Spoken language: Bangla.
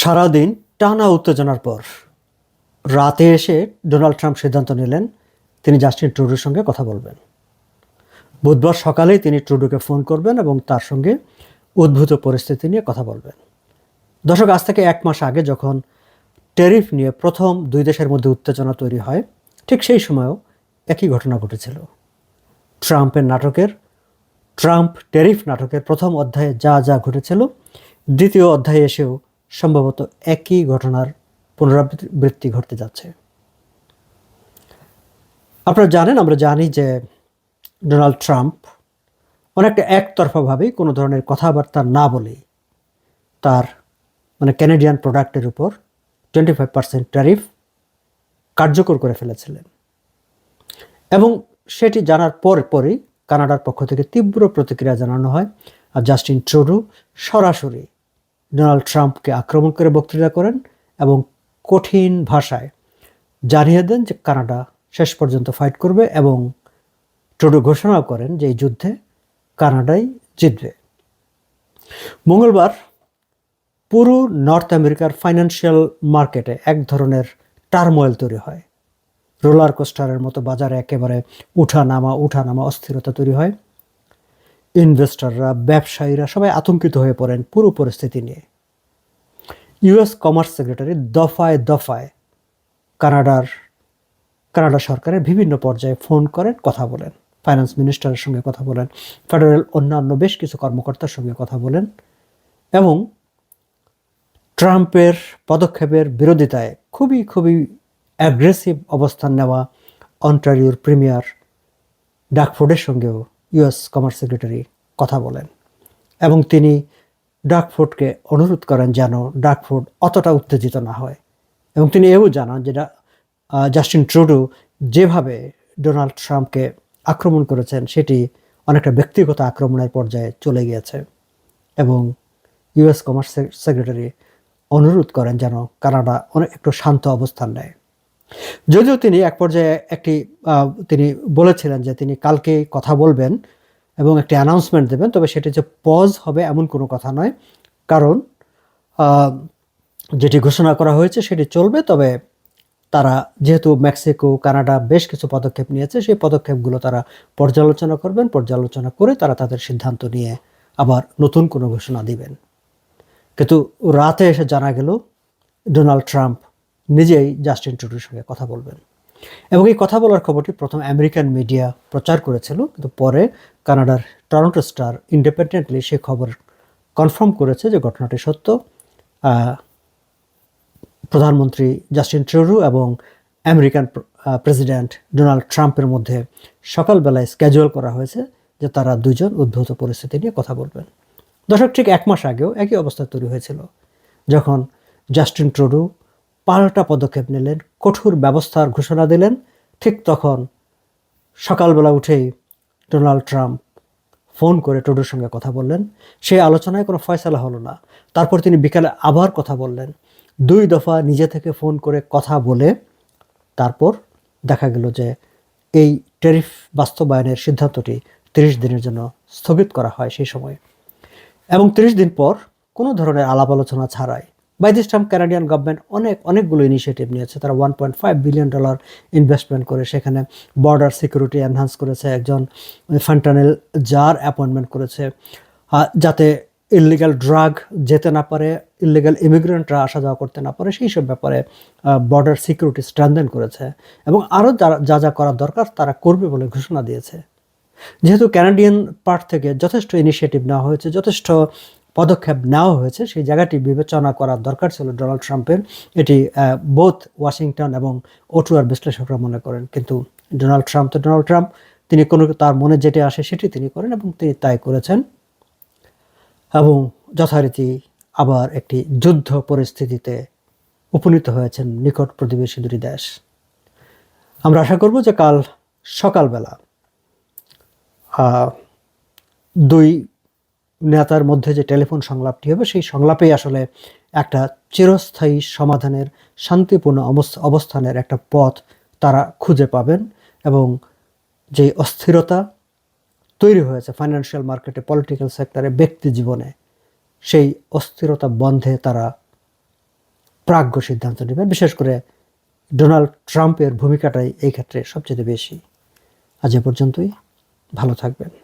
সারাদিন টানা উত্তেজনার পর রাতে এসে ডোনাল্ড ট্রাম্প সিদ্ধান্ত নিলেন, তিনি জাস্টিন ট্রুডোর সঙ্গে কথা বলবেন। বুধবার সকালেই তিনি ট্রুডোকে ফোন করবেন এবং তার সঙ্গে উদ্ভূত পরিস্থিতি নিয়ে কথা বলবেন। দর্শক, আজ থেকে এক মাস আগে যখন ট্যারিফ নিয়ে প্রথম দুই দেশের মধ্যে উত্তেজনা তৈরি হয়, ঠিক সেই সময়ও একই ঘটনা ঘটেছিল। ট্রাম্পের নাটকের ট্রাম্প ট্যারিফ নাটকের প্রথম অধ্যায়ে যা যা ঘটেছিল, দ্বিতীয় অধ্যায়ে এসেও সম্ভবত একই ঘটনার পুনরাবৃত্তি ঘটতে যাচ্ছে। আপনারা জানেন, আমরা জানি যে ডোনাল্ড ট্রাম্প অনেকটা একতরফাভাবেই কোনো ধরনের কথাবার্তা না বলে তার মানে ক্যানাডিয়ান প্রোডাক্টের উপর টোয়েন্টি ফাইভ পার্সেন্ট ট্যারিফ কার্যকর করে ফেলেছিলেন। এবং সেটি জানার পর পরই কানাডার পক্ষ থেকে তীব্র প্রতিক্রিয়া জানানো হয় আর জাস্টিন ট্রুডু সরাসরি ডোনাল্ড ট্রাম্পকে আক্রমণ করে বক্তৃতা করেন এবং কঠিন ভাষায় জানিয়ে দেন যে কানাডা শেষ পর্যন্ত ফাইট করবে এবং ট্রুডু ঘোষণা করেন যে এই যুদ্ধে কানাডাই জিতবে। মঙ্গলবার পুরো নর্থ আমেরিকার ফাইন্যান্সিয়াল মার্কেটে এক ধরনের টার্মোয়েল তৈরি হয়। রোলার কোস্টারের মতো বাজারে একেবারে উঠা নামা উঠা নামা অস্থিরতা তৈরি হয়। ইনভেস্টররা, ব্যবসায়ীরা সবাই আতঙ্কিত হয়ে পড়েন পুরো পরিস্থিতি নিয়ে। ইউএস কমার্স সেক্রেটারি দফায় দফায় কানাডার, কানাডা সরকারের বিভিন্ন পর্যায়ে ফোন করেন, কথা বলেন। ফাইন্যান্স মিনিস্টারের সঙ্গে কথা বলেন, ফেডারেল অন্যান্য বেশ কিছু কর্মকর্তার সঙ্গে কথা বলেন এবং ট্রাম্পের পদক্ষেপের বিরোধিতায় খুবই খুবই অ্যাগ্রেসিভ অবস্থান নেওয়া অন্টারিওর প্রিমিয়ার ডাকফোর্ডের সঙ্গেও ইউএস কমার্স সেক্রেটারি কথা বলেন এবং তিনি ডাকফোর্ডকে অনুরোধ করেন যেন ডাকফোর্ড অতটা উত্তেজিত না হয়। এবং তিনি এও জানান যে জাস্টিন ট্রুডো যেভাবে ডোনাল্ড ট্রাম্পকে আক্রমণ করেছেন, সেটি অনেকটা ব্যক্তিগত আক্রমণের পর্যায়ে চলে গিয়েছে এবং ইউএস কমার্স সেক্রেটারি অনুরোধ করেন যেন কানাডা অনেক একটু শান্ত অবস্থান নেয়। যদিও তিনি এক পর্যায়ে একটি তিনি বলেছিলেন যে তিনি কালকে কথা বলবেন এবং একটি অ্যানাউন্সমেন্ট দেবেন, তবে সেটি যে পজ হবে এমন কোনো কথা নয়। কারণ যেটি ঘোষণা করা হয়েছে সেটি চলবে, তবে তারা যেহেতু মেক্সিকো, কানাডা বেশ কিছু পদক্ষেপ নিয়েছে, সেই পদক্ষেপগুলো তারা পর্যালোচনা করবেন, পর্যালোচনা করে তারা তাদের সিদ্ধান্ত নিয়ে আবার নতুন কোনো ঘোষণা দিবেন। কিন্তু রাতে এসে জানা গেল, ডোনাল্ড ট্রাম্প নিজেই জাস্টিন ট্রুডোর সঙ্গে কথা বলবেন। এবং এই কথা বলার খবরটি প্রথম আমেরিকান মিডিয়া প্রচার করেছিল, কিন্তু পরে কানাডার টরন্টো স্টার ইন্ডিপেন্ডেন্টলি সে খবর কনফার্ম করেছে যে ঘটনাটি সত্য। প্রধানমন্ত্রী জাস্টিন ট্রুডো এবং আমেরিকান প্রেসিডেন্ট ডোনাল্ড ট্রাম্পের মধ্যে সকালবেলায় স্ক্যাজুয়াল করা হয়েছে যে তারা দুজন উদ্ভূত পরিস্থিতি নিয়ে কথা বলবেন। দর্শক, ঠিক এক মাস আগেও একই অবস্থা তৈরি হয়েছিল, যখন জাস্টিন ট্রুডো পাল্টা পদক্ষেপ নিলেন, কঠোর ব্যবস্থার ঘোষণা দিলেন। ঠিক তখন সকালবেলা উঠেই ডোনাল্ড ট্রাম্প ফোন করে টুডুর সঙ্গে কথা বললেন। সেই আলোচনায় কোনো ফয়সালা হলো না। তারপর তিনি বিকালে আবার কথা বললেন। দুই দফা নিজে থেকে ফোন করে কথা বলে তারপর দেখা গেল যে এই ট্যারিফ বাস্তবায়নের সিদ্ধান্তটি তিরিশ দিনের জন্য স্থগিত করা হয় সেই সময়। এবং তিরিশ দিন পর কোনো ধরনের আলাপ আলোচনা ছাড়াই by this time Canadian government অনেক, অনেকগুলো ইনিশিয়েটিভ নিয়েছে। তারা one point five billion dollar investment করে সেখানে বর্ডার সিকিউরিটি এনহান্স করেছে। একজন ফ্যান্টানেল জার অ্যাপয়েন্টমেন্ট করেছে। যাতে ইলিগাল ড্রাগ যেতে না পারে ইলিগাল ইমিগ্রেন্টরা আসা যাওয়া করতে না পারে, সেই সব ব্যাপারে বর্ডার সিকিউরিটি স্ট্রেন্থেন করেছে। এবং আরও যা যা করার দরকার, তারা করবে বলে ঘোষণা দিয়েছে। যেহেতু ক্যানাডিয়ান পার্ট থেকে যথেষ্ট ইনিশিয়েটিভ নেওয়া হয়েছে, যথেষ্ট পদক্ষেপ নেওয়া হয়েছে, সেই জায়গাটি বিবেচনা করার দরকার ছিল ডোনাল্ড ট্রাম্পের। এটি বোথ ওয়াশিংটন এবং ওটুয়ার বিশ্লেষকরা মনে করেন, কিন্তু ডোনাল্ড ট্রাম্প তো ডোনাল্ড ট্রাম্প, তিনি কোনো তার মনে যেটি আসে সেটি তিনি করেন এবং তিনি তাই করেছেন। এবং যথারীতি আবার একটি যুদ্ধ পরিস্থিতিতে উপনীত হয়েছেন নিকট প্রতিবেশী দুটি দেশ। আমরা আশা করব যে কাল সকালবেলা দুই নেতার মধ্যে যে টেলিফোন সংলাপটি হবে, সেই সংলাপেই আসলে একটা চিরস্থায়ী সমাধানের, শান্তিপূর্ণ অবস- অবস্থানের একটা পথ তারা খুঁজে পাবেন এবং যে অস্থিরতা তৈরি হয়েছে ফাইন্যান্সিয়াল মার্কেটে পলিটিক্যাল সেক্টরে ব্যক্তি জীবনে, সেই অস্থিরতা বন্ধে তারা প্রাজ্ঞ সিদ্ধান্ত নেবেন। বিশেষ করে ডোনাল্ড ট্রাম্পের ভূমিকাটাই এই ক্ষেত্রে সবচেয়ে বেশি। আজ এ পর্যন্তই। ভালো থাকবেন।